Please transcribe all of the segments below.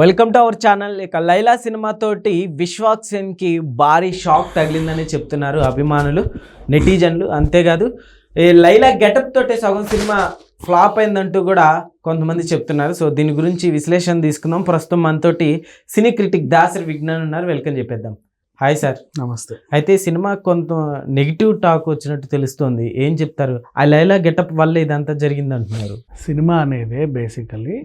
Welcome to our channel ఇక Laila cinema తోటి విశ్వాక్ సేన్కి భారీ షాక్ తగిలిందని చెప్తున్నారు అభిమానులు నెటిజన్లు అంతేకాదు ఈ లైలా గెటప్ తోటే సగం సినిమా ఫ్లాప్ అయిందంటూ కూడా కొంతమంది చెప్తున్నారు. సో దీని గురించి విశ్లేషణ తీసుకుందాం. ప్రస్తుతం మనతోటి సినీ క్రిటిక్ దాసరి విజ్ఞాన్ ఉన్నారు. వెల్కమ్ చెప్పేద్దాం. హాయ్ సార్ నమస్తే. అయితే ఈ సినిమా కొంత నెగిటివ్ టాక్ వచ్చినట్టు తెలుస్తుంది. ఏం చెప్తారు? ఆ లైలా గెటప్ వల్ల ఇదంతా జరిగింది అంటున్నారు సినిమా అనేది బేసికలీ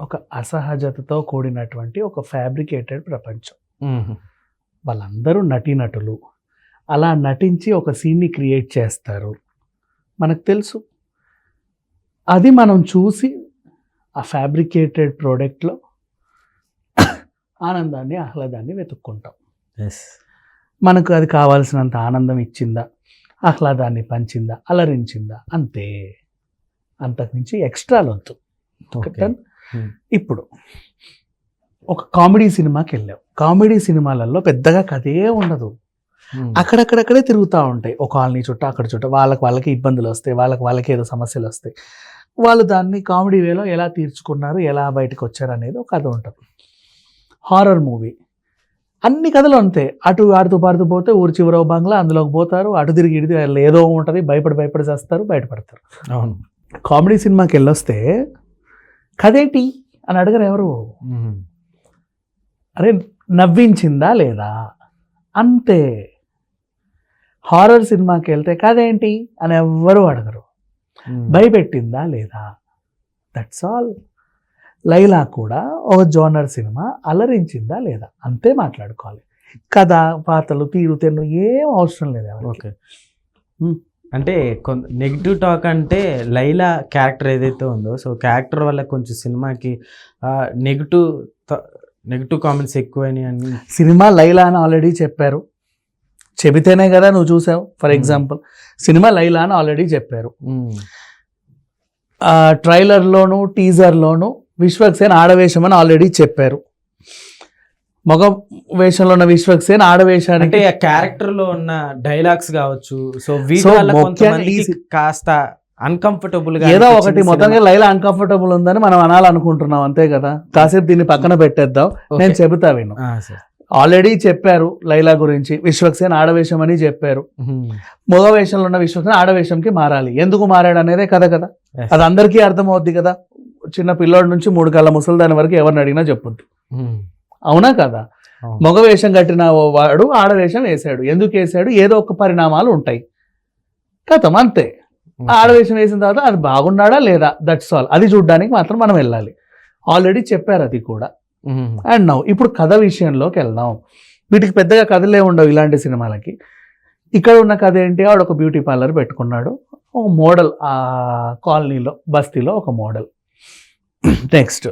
ఒక అసహజతతో కూడినటువంటి ఒక ఫ్యాబ్రికేటెడ్ ప్రపంచం. వాళ్ళందరూ నటీనటులు. అలా నటించి ఒక సీన్ని క్రియేట్ చేస్తారు. మనకు తెలుసు. అది మనం చూసి ఆ ఫ్యాబ్రికేటెడ్ ప్రోడక్ట్లో ఆనందాన్ని ఆహ్లాదాన్ని వెతుక్కుంటాం. ఎస్ మనకు అది కావాల్సినంత ఆనందం ఇచ్చిందా? ఆహ్లాదాన్ని పంచిందా? అలరించిందా? అంతే. అంతకుమించి ఎక్స్ట్రాలు వద్దు. ఇప్పుడు ఒక కామెడీ సినిమాకి వెళ్ళాం కామెడీ సినిమాలలో పెద్దగా కథే ఉండదు. అక్కడక్కడక్కడే తిరుగుతూ ఉంటాయి. ఒక కాలనీ చుట్టూ అక్కడ చుట్టూ వాళ్ళకి వాళ్ళకి ఇబ్బందులు వస్తాయి. వాళ్ళకి వాళ్ళకి ఏదో సమస్యలు వస్తాయి. వాళ్ళు దాన్ని కామెడీ వేలో ఎలా తీర్చుకున్నారు ఎలా బయటకు వచ్చారు అనేది ఒక కథ ఉంటుంది. హారర్ మూవీ అన్ని కథలు అంతే. అటు ఆడుతూ పాడుతూ పోతే ఊరి చివరో బంగ్లా అందులోకి పోతారు. అటు తిరిగి అందులో ఏదో ఉంటుంది. భయపడి భయపడి చేస్తారు బయటపడతారు. అవును. కామెడీ సినిమాకి వెళ్ళొస్తే కథేంటి అని అడగరు ఎవరు? అరే నవ్వించిందా లేదా? అంతే. హారర్ సినిమాకి వెళ్తే కథేంటి అని ఎవ్వరు అడగరు. భయపెట్టిందా లేదా? దట్స్ ఆల్ లైలా కూడా ఒక జోనర్ సినిమా అలరించిందా లేదా? అంతే మాట్లాడుకోవాలి. కథ పాతలు తీరు తెన్ను ఏం అవసరం లేదు ఎవరికి. ఓకే. అంటే నెగిటివ్ టాక్ అంటే లైలా క్యారెక్టర్ ఏదైతే ఉందో సో క్యారెక్టర్ వల్ల కొంచెం సినిమాకి నెగిటివ్ నెగిటివ్ కామెంట్స్ ఎక్కువైనాయి అని. సినిమా లైలా అని ఆల్రెడీ చెప్పారు. చెబితేనే కదా నువ్వు చూసావు for Hmm. Example cinema Laila అని ఆల్రెడీ చెప్పారు. ట్రైలర్లోను టీజర్లోను విశ్వక్సేన్ ఆడవేషం అని ఆల్రెడీ చెప్పారు. మగ వేషంలో ఉన్న విశ్వక్సేన్ అంటే ఆడవేషానికి ఆ క్యారెక్టర్లో ఉన్న డైలాగ్స్ కావచ్చు సో వీటి కాస్త అన్కంఫర్టబుల్గా ఏదో ఒకటి మొత్తంగా. లైలా అన్కంఫర్టబుల్ ఉందని మనం అనాలనుకుంటున్నాం అంతే కదా కాసేపు దీన్ని పక్కన పెట్టేద్దాం. నేను చెబుతా విను. ఆల్రెడీ చెప్పారు లైలా గురించి విశ్వక్సేన్ ఆడవేషం అని చెప్పారు. మగ వేషంలో ఉన్న విశ్వక్సేన్ ఆడవేషంకి మారాలి ఎందుకు మారాడు అనేదే కదా కదా. అది అందరికీ అర్థమవుద్ది కదా చిన్న పిల్లోడి నుంచి మూడు కళ్ళ ముసలిదాని వరకు ఎవరిని అడిగినా చెప్పొద్దు. అవునా కదా. మగ వేషం కట్టిన వాడు ఆడవేషం వేశాడు. ఎందుకు వేశాడు? ఏదో ఒక పరిణామాలు ఉంటాయి. కథం అంతే. ఆడవేషం వేసిన తర్వాత అది బాగున్నాడా లేదా? దట్స్ ఆల్ అది చూడడానికి మాత్రం మనం వెళ్ళాలి. ఆల్రెడీ చెప్పారు అది కూడా. అండ్ నౌ ఇప్పుడు కథ విషయంలోకి వెళ్దాం. వీటికి పెద్దగా కథలే ఉండవు ఇలాంటి సినిమాలకి. ఇక్కడ ఉన్న కథ ఏంటి? ఆవిడ ఒక బ్యూటీ పార్లర్ పెట్టుకున్నాడు. ఒక మోడల్ ఆ కాలనీలో బస్తీలో ఒక మోడల్. నెక్స్ట్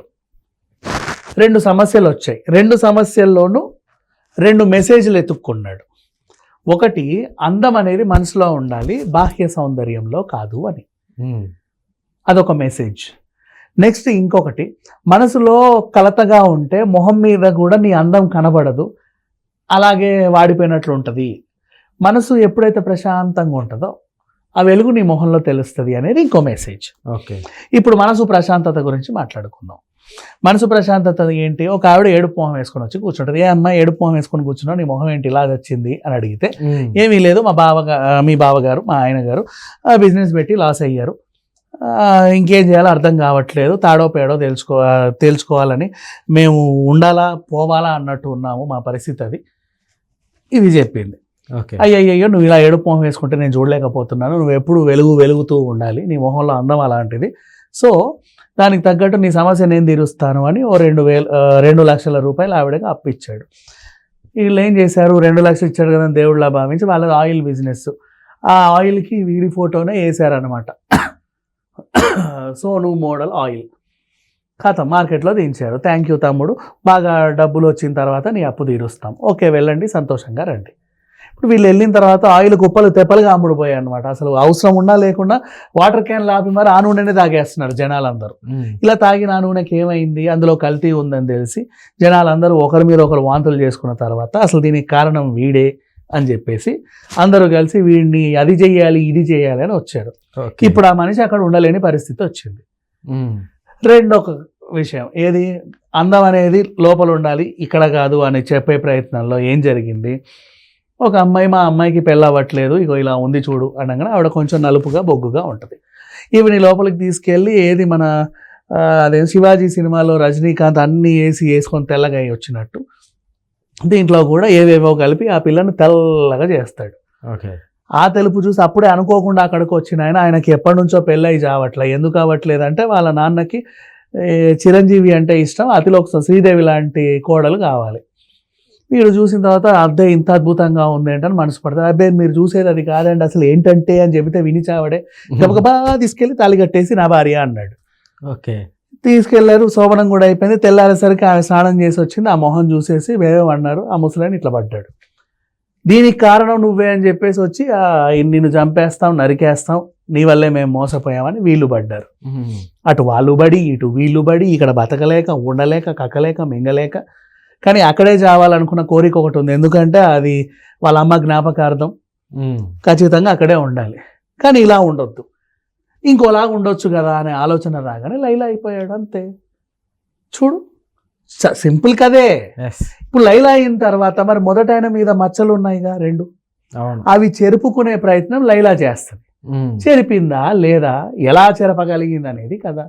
రెండు సమస్యలు వచ్చాయి. రెండు సమస్యల్లోనూ రెండు మెసేజ్లు ఎత్తుక్కున్నాడు. ఒకటి అందం అనేది మనసులో ఉండాలి బాహ్య సౌందర్యంలో కాదు అని. మ్మ్. అదొక మెసేజ్ నెక్స్ట్ ఇంకొకటి మనసులో కలతగా ఉంటే మొహం మీద కూడా నీ అందం కనబడదు అలాగే వాడిపోయినట్లు ఉంటుంది. మనసు ఎప్పుడైతే ప్రశాంతంగా ఉంటుందో ఆ వెలుగు నీ మొహంలో తెలుస్తుంది అనేది ఇంకో మెసేజ్ ఓకే ఇప్పుడు మనసు ప్రశాంతత గురించి మాట్లాడుకుందాం. మనసు ప్రశాంతత ఏంటి? ఒక ఆవిడ ఏడుపు మొహం వేసుకొని వచ్చి కూర్చుంటుంది. ఏ అమ్మ ఏడుపు మొహం వేసుకొని కూర్చున్నావు? నీ మొహం ఏంటి? ఇలా వచ్చింది అని అడిగితే. ఏమీ లేదు మా బావగా మీ బావగారు మా ఆయన గారు బిజినెస్ పెట్టి లాస్ అయ్యారు. ఇంకేం చేయాలో అర్థం కావట్లేదు. తాడో పేడో తెలుసుకో తేల్చుకోవాలని మేము ఉండాలా పోవాలా అన్నట్టు ఉన్నాము మా పరిస్థితి అది. ఇది చెప్పింది. ఓకే. అయ్యయ్యో నువ్వు ఇలా ఏడుపు మొహం వేసుకుంటే నేను చూడలేకపోతున్నాను. నువ్వు ఎప్పుడు వెలుగు వెలుగుతూ ఉండాలి. నీ మొహంలో అందం అలాంటిది. సో దానికి తగ్గట్టు నీ సమస్య నేను తీరుస్తాను అని ఓ రెండు వేలు రెండు లక్షల రూపాయలు ఆవిడకి అప్పిచ్చాడు. వీళ్ళు ఏం చేశారు? రెండు లక్షలు ఇచ్చాడు కదా దేవుళ్ళ దేవుడిలా భావించి వాళ్ళది ఆయిల్ బిజినెస్. ఆ ఆయిల్కి వీడి ఫోటోనే వేసారనమాట సోను మోడల్ ఆయిల్. కథ మార్కెట్లో దించారు. థ్యాంక్ యూ తమ్ముడు. బాగా డబ్బులు వచ్చిన తర్వాత నీ అప్పు తీరుస్తాం. ఓకే వెళ్ళండి. సంతోషంగా రండి. ఇప్పుడు వీళ్ళు వెళ్ళిన తర్వాత ఆయిల్ కుప్పలు తెప్పలుగా అమ్ముడుపోయాయి అనమాట అసలు అవసరం ఉన్నా లేకుండా వాటర్ క్యాన్ లాపి మరి ఆ నూనెనే తాగేస్తున్నారు జనాలందరూ. ఇలా తాగిన ఆ నూనెకి ఏమైంది? అందులో కల్తీ ఉందని తెలిసి జనాలందరూ ఒకరి మీద ఒకరు వాంతులు చేసుకున్న తర్వాత అసలు దీనికి కారణం వీడే అని చెప్పేసి అందరూ కలిసి వీడిని అది చెయ్యాలి ఇది చేయాలి అని వచ్చారు. ఇప్పుడు ఆ మనిషి అక్కడ ఉండలేని పరిస్థితి వచ్చింది. మ్మ్. రెండు ఒక విషయం ఏది? అందం అనేది లోపల ఉండాలి ఇక్కడ కాదు అని చెప్పే ప్రయత్నంలో ఏం జరిగింది? ఒక అమ్మాయి మా అమ్మాయికి పెళ్ళవట్లేదు ఇగో ఇలా ఉంది చూడు అనగానే ఆవిడ కొంచెం నలుపుగా బొగ్గుగా ఉంటుంది. ఈవిని లోపలికి తీసుకెళ్ళి ఏది మన అదే శివాజీ సినిమాలో రజనీకాంత్ అన్నీ వేసి వేసుకొని తెల్లగా అయి వచ్చినట్టు దీంట్లో కూడా ఏవేవో కలిపి ఆ పిల్లని తెల్లగా చేస్తాడు. ఓకే. ఆ తెలుపు చూసి అప్పుడే అనుకోకుండా అక్కడికి వచ్చిన ఆయన ఆయనకి ఎప్పటి నుంచో పెళ్ళై చావట్లే. ఎందుకు అవ్వట్లేదు అంటే వాళ్ళ నాన్నకి చిరంజీవి అంటే ఇష్టం అతిలో ఒకసారి శ్రీదేవి లాంటి కోడలు కావాలి. వీడు చూసిన తర్వాత అబ్బే ఇంత అద్భుతంగా ఉంది అంటే మనసు పడుతుంది. అబ్బే మీరు చూసేది అది కాదండి అసలు ఏంటంటే అని చెబితే విని చావడే. గబగబా తీసుకెళ్ళి తాళి కట్టేసి నా భార్య అన్నాడు. ఓకే. తీసుకెళ్ళారు శోభనం కూడా అయిపోయింది. తెల్లారేసరికి ఆమె స్నానం చేసి వచ్చింది ఆ మొహం చూసేసి వేయం అన్నారు ఆ ముసలాయన ఇట్లా పడ్డాడు. దీనికి కారణం నువ్వే అని చెప్పేసి వచ్చి "ఆ, నిన్ను చంపేస్తాం నరికేస్తాం నీ వల్లే మేము మోసపోయామని వీళ్ళు పడ్డారు. అటు వాళ్ళు బడి ఇటు వీళ్ళు బడి ఇక్కడ బతకలేక ఉండలేక కక్కలేక మింగలేక కానీ అక్కడే చావాలనుకున్న కోరిక ఒకటి ఉంది. ఎందుకంటే అది వాళ్ళ అమ్మ జ్ఞాపకార్థం. ఖచ్చితంగా అక్కడే ఉండాలి. కానీ ఇలా ఉండొద్దు. ఇంకోలాగా ఉండొచ్చు కదా అనే ఆలోచన రాగానే లైలా అయిపోయాడు అంతే. చూడు సింపుల్ కదే. ఇప్పుడు లైలా అయిన తర్వాత మరి మొదట ఆయన మీద మచ్చలు ఉన్నాయిగా రెండు. అవి చెరుపుకునే ప్రయత్నం లైలా చేస్తుంది. చెరిపిందా లేదా ఎలా చెరపగలిగింది అనేది కదా.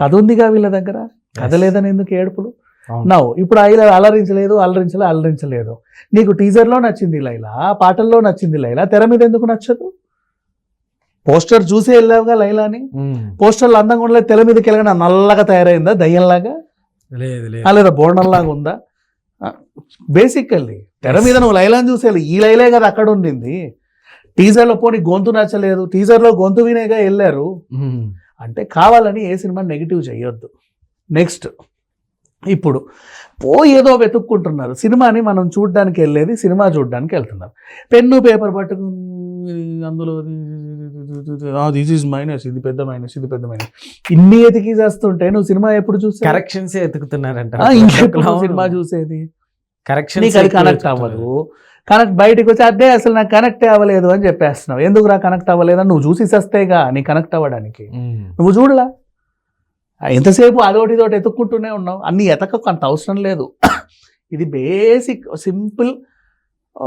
కథ ఉందిగా వీళ్ళ దగ్గర? కథ. లేదని ఎందుకు ఏడుపులు. నవ్వు ఇప్పుడు అయిలా అలరించలేదు అలరించలే అలరించలేదు. నీకు టీజర్లో నచ్చింది లైలా పాటల్లో నచ్చింది లైలా తెర మీద ఎందుకు నచ్చదు? పోస్టర్ చూసి వెళ్ళావుగా లైలాని. పోస్టర్లు అందంగా ఉండలేదు తెర మీదకి వెళ్ళగానే నల్లగా తయారైందా దయ్యంలాగా? లేదు లేదు. బోండంలాగా ఉందా? బేసికల్లీ తెర మీద నువ్వు లైలాని చూసేయాలి ఈ లైలే కదా అక్కడ ఉండింది. టీజర్లో పోనీ గొంతు నచ్చలేదు టీజర్లో గొంతు వినేగా వెళ్ళారు. అంటే కావాలని ఏ సినిమా నెగిటివ్ చేయొద్దు. నెక్స్ట్. ఇప్పుడు పో ఏదో వెతుక్కుంటున్నారు. సినిమాని మనం చూడడానికి వెళ్ళేది సినిమా చూడడానికి వెళ్తున్నారు. పెన్ను పేపర్ పట్టుకుని అందులో దిస్ ఈజ్ మైనస్ ఇది పెద్ద మైనస్ ఇది పెద్ద మైనస్ ఇన్ని ఎతికి చేస్తుంటే నువ్వు సినిమా ఎప్పుడు చూసా కరెక్షన్స్ ఎతుకుతున్నారంట. ఇంకెప్పుడు సినిమా చూసేది? కరెక్షన్ కనెక్ట్ అవ్వదు. కనెక్ట్ బయటికి వచ్చి అదే అసలు నాకు కనెక్ట్ అవ్వలేదు అని చెప్పేస్తున్నావు. ఎందుకు రా కనెక్ట్ అవ్వలేదు అని నువ్వు చూసి సస్తేగా నీ కనెక్ట్ అవ్వడానికి. నువ్వు చూడలా? ఎంతసేపు అదోటి ఇదోటి ఎత్తుక్కుంటూనే ఉన్నావు? అన్ని ఎతకకు అంత అవసరం లేదు. ఇది బేసిక్ సింపుల్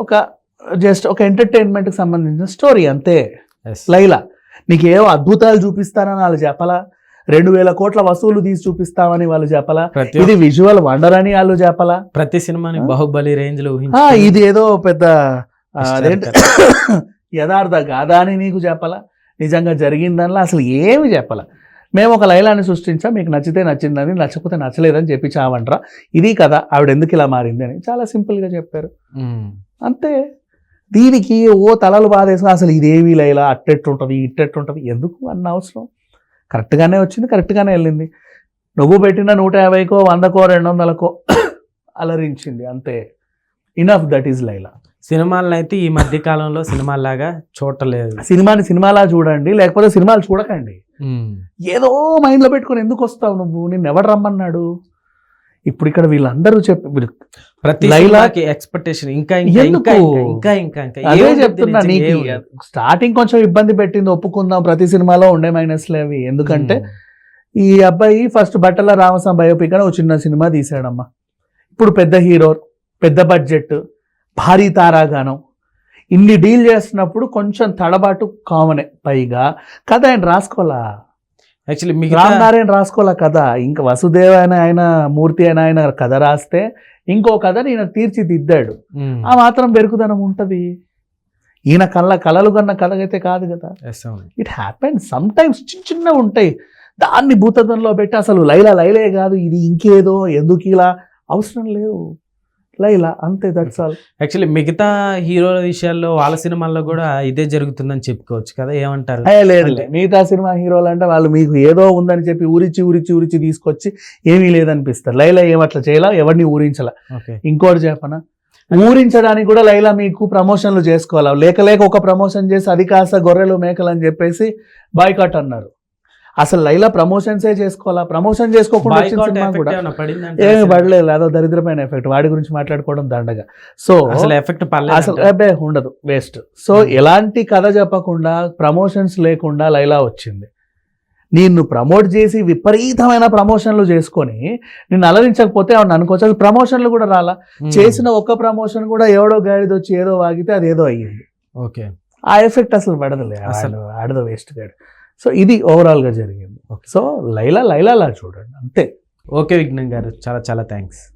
ఒక జస్ట్ ఒక ఎంటర్టైన్మెంట్కి సంబంధించిన స్టోరీ అంతే. లైలా నీకు ఏవో అద్భుతాలు చూపిస్తానని వాళ్ళు చెప్పలా? రెండు వేల కోట్ల వసూలు తీసి చూపిస్తామని వాళ్ళు చెప్పలా? ఇది విజువల్ వండర్ అని వాళ్ళు చెప్పలా? ప్రతి సినిమాని? బాహుబలి రేంజ్లో ఇది ఏదో పెద్ద యథార్థ గాథా అని నీకు చెప్పాలా? నిజంగా జరిగిందనలా అసలు ఏమి చెప్పాల? మేము ఒక లైలాన్ని సృష్టించాం మీకు నచ్చితే నచ్చిందని నచ్చకపోతే నచ్చలేదని చెప్పి చావంట్రా ఇది కదా ఆవిడ ఎందుకు ఇలా మారింది అని చాలా సింపుల్గా చెప్పారు. అంతే. దీనికి ఓ తలలు బాధేసిన అసలు ఇదేవి లైలా అట్టెట్టుంటుంది ఇట్టెట్టుంటుంది ఎందుకు అన్న అవసరం? కరెక్ట్గానే వచ్చింది కరెక్ట్గానే వెళ్ళింది. నువ్వు పెట్టిన నూట యాభైకో వందకో రెండు వందలకో అలరించింది అంతే. Enough that is Laila. సినిమాలను అయితే ఈ మధ్య కాలంలో సినిమాలాగా చూడలేదు సినిమాని సినిమాలా చూడండి లేకపోతే సినిమాలు చూడకండి. ఏదో మైండ్లో పెట్టుకొని ఎందుకు వస్తావు నువ్వు? నిన్ను ఎవడు రమ్మన్నాడు? ఇప్పుడు ఇక్కడ వీళ్ళందరూ చెప్పి ప్రతి లైలా- సినిమాకి ఎక్స్పెక్టేషన్ ఇంకా ఇంకా ఇంకా? ఇంకా ఇంకా అదే చెప్తున్నా నీకు? స్టార్టింగ్ కొంచెం ఇబ్బంది పెట్టింది ఒప్పుకుందాం ప్రతి సినిమాలో ఉండే మైనస్లే అవి. ఎందుకంటే. ఈ అబ్బాయి ఫస్ట్ బట్టల రామస్వామి బయోపిక్ అని ఒక చిన్న సినిమా తీసాడమ్మా ఇప్పుడు పెద్ద హీరో పెద్ద బడ్జెట్ భారీ తారాగానం. ఇన్ని డీల్ చేస్తున్నప్పుడు కొంచెం తడబాటు కామనే పైగా కథ ఆయన రాసుకోవాలా? యాక్చువల్లీ మిగతా రామ్ నారాయణ రాసుకోవాలా కథ? ఇంకా వసుదేవ అని ఆయన మూర్తి అని ఆయన కథ రాస్తే ఇంకో కథ ఈయన తీర్చిదిద్దాడు. ఆ మాత్రం బెరుకుదనం ఉంటది. ఈయన కళ్ళ కలలు కన్న కథ అయితే కాదు. కదా. ఇట్ హ్యాపెన్ సమ్ టైమ్స్ చిన్న చిన్నవి ఉంటాయి. దాన్ని భూతద్దంలో పెట్టి అసలు లైలా లైలే కాదు ఇది ఇంకేదో ఎందుకు ఇలా? అవసరం లేవు. లైలా అంతే దట్స్ ఆల్ యాక్చువల్లీ మిగతా హీరోల విషయాల్లో వాళ్ళ సినిమాల్లో కూడా ఇదే జరుగుతుందని చెప్పుకోవచ్చు కదా ఏమంటారు? లేదు మిగతా సినిమా హీరోలు అంటే వాళ్ళు మీకు ఏదో ఉందని చెప్పి ఊరిచి ఊరిచి ఊరిచి తీసుకొచ్చి ఏమీ లేదనిపిస్తారు. లైలా ఏమట్లా చేయాలా ఎవరిని ఊరించాల. ఇంకోటి చెప్పనా? ఊరించడానికి కూడా లైలా మీకు ప్రమోషన్లు చేసుకోవాలా? లేక లేక ఒక ప్రమోషన్ చేసి అది కాస్త గొర్రెలు మేకలు అని చెప్పేసి బాయ్కాట్ అన్నారు. అసలు లైలా ప్రమోషన్సే చేసుకోవాలా? ప్రమోషన్ చేసుకోకుండా వచ్చిన సినిమా కూడా ఏమి పడలేదు అదో దరిద్రమైన ఎఫెక్ట్ వాడి గురించి మాట్లాడుకోవడం దండగా. సో అసలు ఎఫెక్ట్ అసలు అబ్బే ఉండదు వేస్ట్ సో hmm. ఎలాంటి కథ చెప్పకుండా ప్రమోషన్స్ లేకుండా లైలా వచ్చింది. నిన్ను ప్రమోట్ చేసి విపరీతమైన ప్రమోషన్లు చేసుకొని నిన్ను అలరించకపోతే ఆవిడ అనుకోవచ్చు అసలు ప్రమోషన్లు కూడా రాలా. Hmm. చేసిన ఒక్క ప్రమోషన్ కూడా ఎవడో గాడిది వచ్చి ఏదో వాగితే అది ఏదో అయ్యింది. ఓకే. ఆ ఎఫెక్ట్ అసలు పడదులే. అసలు ఆడదు వేస్ట్ గాడు. సో ఇది ఓవరాల్గా జరిగింది. సో లైలా లైలాలా చూడండి. అంతే. ఓకే విఘ్నం గారు. చాలా చాలా థ్యాంక్స్